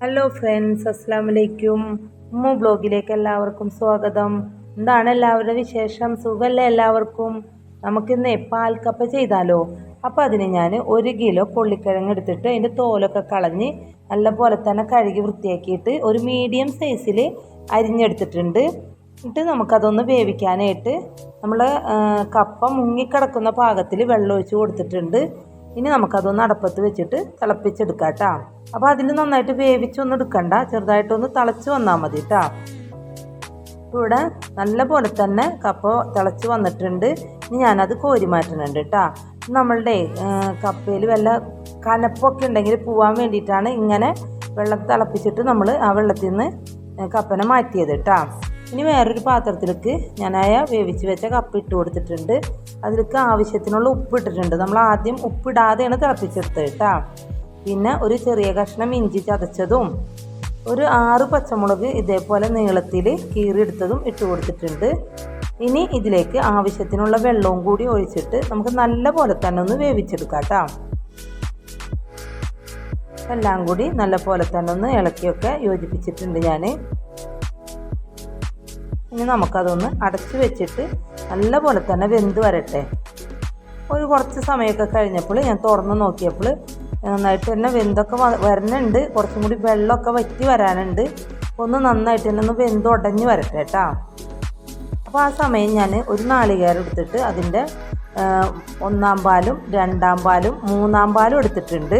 Hello friends അസ്സാം വലൈക്കും ഉമ്മ ബ്ലോഗിലേക്ക് എല്ലാവർക്കും സ്വാഗതം. എന്താണ് എല്ലാവരുടെ വിശേഷം? സുഖമല്ലേ എല്ലാവർക്കും? നമുക്കിന്ന് പാൽക്കപ്പ ചെയ്താലോ? അപ്പോൾ അതിന് ഞാൻ ഒരു കിലോ കൊള്ളിക്കിഴങ്ങ് എടുത്തിട്ട് അതിന്റെ തോലൊക്കെ കളഞ്ഞ് നല്ല പോലെ തന്നെ കഴുകി വൃത്തിയാക്കിയിട്ട് ഒരു മീഡിയം സൈസിൽ അരിഞ്ഞെടുത്തിട്ടുണ്ട്. എന്നിട്ട് നമുക്കതൊന്ന് വേവിക്കാനായിട്ട് നമ്മൾ കപ്പ മുങ്ങിക്കിടക്കുന്ന പാകത്തിൽ വെള്ളം ഒഴിച്ച് കൊടുത്തിട്ടുണ്ട്. ഇനി നമുക്കതൊന്ന് അടപ്പത്ത് വെച്ചിട്ട് തിളപ്പിച്ചെടുക്കാം കേട്ടോ അപ്പോൾ അതിൽ നന്നായിട്ട് വേവിച്ചൊന്നും എടുക്കണ്ട ചെറുതായിട്ടൊന്ന് തിളച്ച് വന്നാൽ മതി കേട്ടോ ഇവിടെ നല്ല പോലെ തന്നെ കപ്പ തിളച്ച് വന്നിട്ടുണ്ട്. ഇനി ഞാനത് കോരി മാറ്റുന്നുണ്ട് കേട്ടോ നമ്മളുടെ കപ്പയിൽ വല്ല കനപ്പൊക്കെ ഉണ്ടെങ്കിൽ പോവാൻ വേണ്ടിയിട്ടാണ് ഇങ്ങനെ വെള്ളം തിളപ്പിച്ചിട്ട് നമ്മൾ ആ വെള്ളത്തിൽ നിന്ന് കപ്പനെ മാറ്റിയത് കേട്ടോ ഇനി വേറൊരു പാത്രത്തിലേക്ക് ഞാനായ വേവിച്ച് വെച്ച കപ്പ ഇട്ട് കൊടുത്തിട്ടുണ്ട്. അതിലേക്ക് ആവശ്യത്തിനുള്ള ഉപ്പ് ഇട്ടിട്ടുണ്ട് നമ്മൾ ആദ്യം ഉപ്പിടാതെയാണ് തിളപ്പിച്ചെടുത്തത് കേട്ടോ. പിന്നെ ഒരു ചെറിയ കഷ്ണം ഇഞ്ചി ചതച്ചതും ഒരു ആറ് പച്ചമുളക് ഇതേപോലെ നീളത്തിൽ കീറിയെടുത്തതും ഇട്ട് കൊടുത്തിട്ടുണ്ട്. ഇനി ഇതിലേക്ക് ആവശ്യത്തിനുള്ള വെള്ളവും കൂടി ഒഴിച്ചിട്ട് നമുക്ക് നല്ല പോലെ തന്നെ ഒന്ന് വേവിച്ചെടുക്കാം കേട്ടോ. എല്ലാം കൂടി നല്ല പോലെ തന്നെ ഒന്ന് ഇളക്കിയൊക്കെ യോജിപ്പിച്ചിട്ടുണ്ട് ഞാൻ ഇനി നമുക്കതൊന്ന് അടച്ചു വെച്ചിട്ട് നല്ല പോലെ തന്നെ വെന്ത് വരട്ടെ. ഒരു കുറച്ച് സമയമൊക്കെ കഴിഞ്ഞപ്പോൾ ഞാൻ തുറന്ന് നോക്കിയപ്പോൾ നന്നായിട്ട് തന്നെ വെന്തൊക്കെ വരുന്നുണ്ട് കുറച്ചും കൂടി വെള്ളമൊക്കെ വറ്റി വരാനുണ്ട്. ഒന്ന് നന്നായിട്ട് തന്നെ ഒന്ന് വെന്ത് ഉടഞ്ഞ് വരട്ടെ കേട്ടോ അപ്പോൾ ആ സമയം ഞാൻ ഒരു നാളികേരം എടുത്തിട്ട് അതിന്റെ ഒന്നാം പാലും രണ്ടാം പാലും മൂന്നാം പാലും എടുത്തിട്ടുണ്ട്.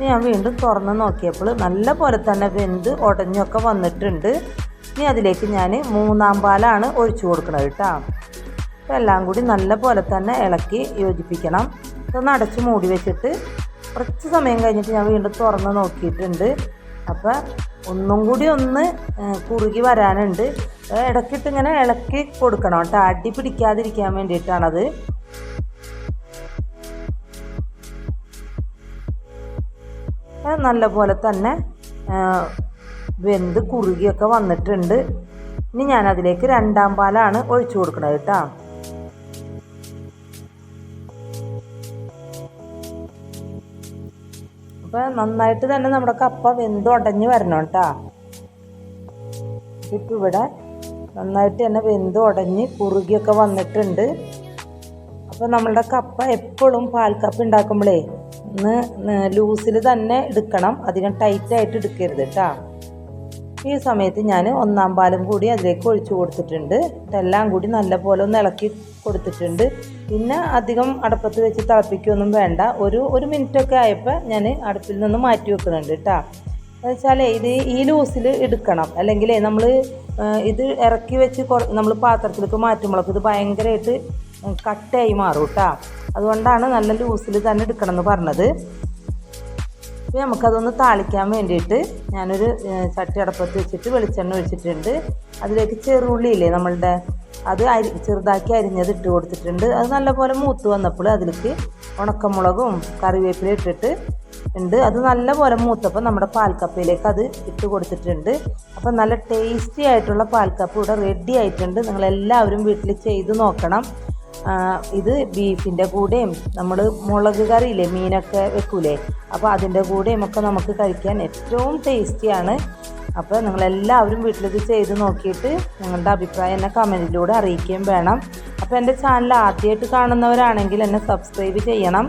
ഞാൻ വീണ്ടും തുറന്ന് നോക്കിയപ്പോൾ നല്ല പോലെ തന്നെ വെന്ത് ഉടഞ്ഞൊക്കെ വന്നിട്ടുണ്ട്. ഇനി അതിലേക്ക് ഞാൻ മൂന്നാം പാലാണ് ഒഴിച്ചു കൊടുക്കുന്നത് കേട്ടോ. അപ്പോൾ എല്ലാം കൂടി നല്ല പോലെ തന്നെ ഇളക്കി യോജിപ്പിക്കണം. ഇതൊന്ന് അടച്ച് മൂടി വെച്ചിട്ട് കുറച്ച് സമയം കഴിഞ്ഞിട്ട് ഞാൻ വീണ്ടും തുറന്ന് നോക്കിയിട്ടുണ്ട്. അപ്പോൾ ഒന്നും കൂടി ഒന്ന് കുറുകി വരാനുണ്ട്. ഇടയ്ക്കിട്ട് ഇങ്ങനെ ഇളക്കി കൊടുക്കണം കേട്ടോ. അടി പിടിക്കാതിരിക്കാൻ വേണ്ടിയിട്ടാണത്. നല്ല പോലെ തന്നെ വെന്ത് കുറുകിയൊക്കെ വന്നിട്ടുണ്ട്. ഇനി ഞാൻ അതിലേക്ക് രണ്ടാം പാലാണ് ഒഴിച്ചു കൊടുക്കുന്നത് കേട്ടോ. അപ്പോൾ നന്നായിട്ട് തന്നെ നമ്മുടെ കപ്പ വെന്ത് ഉടഞ്ഞ് വരണം കേട്ടോ. ഇപ്പം ഇവിടെ നന്നായിട്ട് തന്നെ വെന്ത് ഉടഞ്ഞ് കുറുകിയൊക്കെ വന്നിട്ടുണ്ട്. അപ്പോൾ നമ്മളുടെ കപ്പ എപ്പോഴും പാൽ പാൽക്കപ്പ ഉണ്ടാക്കുമ്പോഴേ ഒന്ന് ലൂസിൽ തന്നെ എടുക്കണം. അധികം ടൈറ്റായിട്ട് എടുക്കരുത് കേട്ടോ ഈ സമയത്ത് ഞാൻ ഒന്നാം പാലും കൂടി അതിലേക്ക് ഒഴിച്ചു കൊടുത്തിട്ടുണ്ട്. ഇതെല്ലാം കൂടി നല്ലപോലെ ഒന്ന് ഇളക്കി കൊടുത്തിട്ടുണ്ട്. പിന്നെ അധികം അടുപ്പത്ത് വെച്ച് തിളപ്പിക്കുകയൊന്നും വേണ്ട. ഒരു ഒരു മിനിറ്റൊക്കെ ആയപ്പോൾ ഞാൻ അടുപ്പിൽ നിന്ന് മാറ്റി വെക്കുന്നുണ്ട് കേട്ടോ എന്നുവെച്ചാൽ ഇത് ഈ ലൂസിൽ എടുക്കണം. അല്ലെങ്കിൽ നമ്മൾ ഇത് ഇറക്കി വെച്ച് നമ്മൾ പാത്രത്തിലേക്ക് മാറ്റുമ്പോഴൊക്കെ ഇത് ഭയങ്കരമായിട്ട് കട്ടയായി മാറും കേട്ടോ അതുകൊണ്ടാണ് നല്ല ലൂസിൽ തന്നെ എടുക്കണം എന്ന് പറഞ്ഞത്. അപ്പോൾ നമുക്കതൊന്ന് താളിക്കാൻ വേണ്ടിയിട്ട് ഞാനൊരു ചട്ടി അടപ്പത്ത് വെച്ചിട്ട് വെളിച്ചെണ്ണ ഒഴിച്ചിട്ടുണ്ട്. അതിലേക്ക് ചെറുള്ളിയില്ലേ നമ്മളുടെ അത് അരി ചെറുതാക്കി അരിഞ്ഞത് ഇട്ട് കൊടുത്തിട്ടുണ്ട്. അത് നല്ലപോലെ മൂത്ത് വന്നപ്പോൾ അതിലേക്ക് ഉണക്കമുളകും കറിവേപ്പില ഇട്ടിട്ട് ഉണ്ട്. അത് നല്ലപോലെ മൂത്തപ്പോൾ നമ്മുടെ പാൽക്കപ്പയിലേക്ക് അത് ഇട്ട് കൊടുത്തിട്ടുണ്ട്. അപ്പോൾ നല്ല ടേസ്റ്റി ആയിട്ടുള്ള പാൽക്കപ്പ് ഇവിടെ റെഡി ആയിട്ടുണ്ട്. നിങ്ങൾ എല്ലാവരും വീട്ടിൽ ചെയ്ത് നോക്കണം. ഇത് ബീഫിന്റെ കൂടെയും നമ്മൾ മുളക് കറിയില്ലേ മീനൊക്കെ വെക്കൂലേ അപ്പോൾ അതിന്റെ കൂടെയും ഒക്കെ നമുക്ക് കഴിക്കാൻ ഏറ്റവും ടേസ്റ്റിയാണ് അപ്പോൾ നിങ്ങളെല്ലാവരും വീട്ടിലിത് ചെയ്ത് നോക്കിയിട്ട് നിങ്ങളുടെ അഭിപ്രായം എന്നെ കമന്റിലൂടെ അറിയിക്കുകയും വേണം. അപ്പോൾ എന്റെ ചാനൽ ആദ്യമായിട്ട് കാണുന്നവരാണെങ്കിൽ എന്നെ സബ്സ്ക്രൈബ് ചെയ്യണം.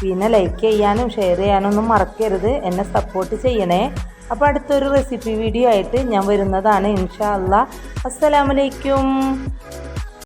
പിന്നെ ലൈക്ക് ചെയ്യാനും ഷെയർ ചെയ്യാനും ഒന്നും മറക്കരുത്. എന്നെ സപ്പോർട്ട് ചെയ്യണേ. അപ്പോൾ അടുത്തൊരു റെസിപ്പി വീഡിയോ ആയിട്ട് ഞാൻ വരുന്നതാണ്. ഇൻഷാ അല്ലാ അസ്സലാമലൈക്കും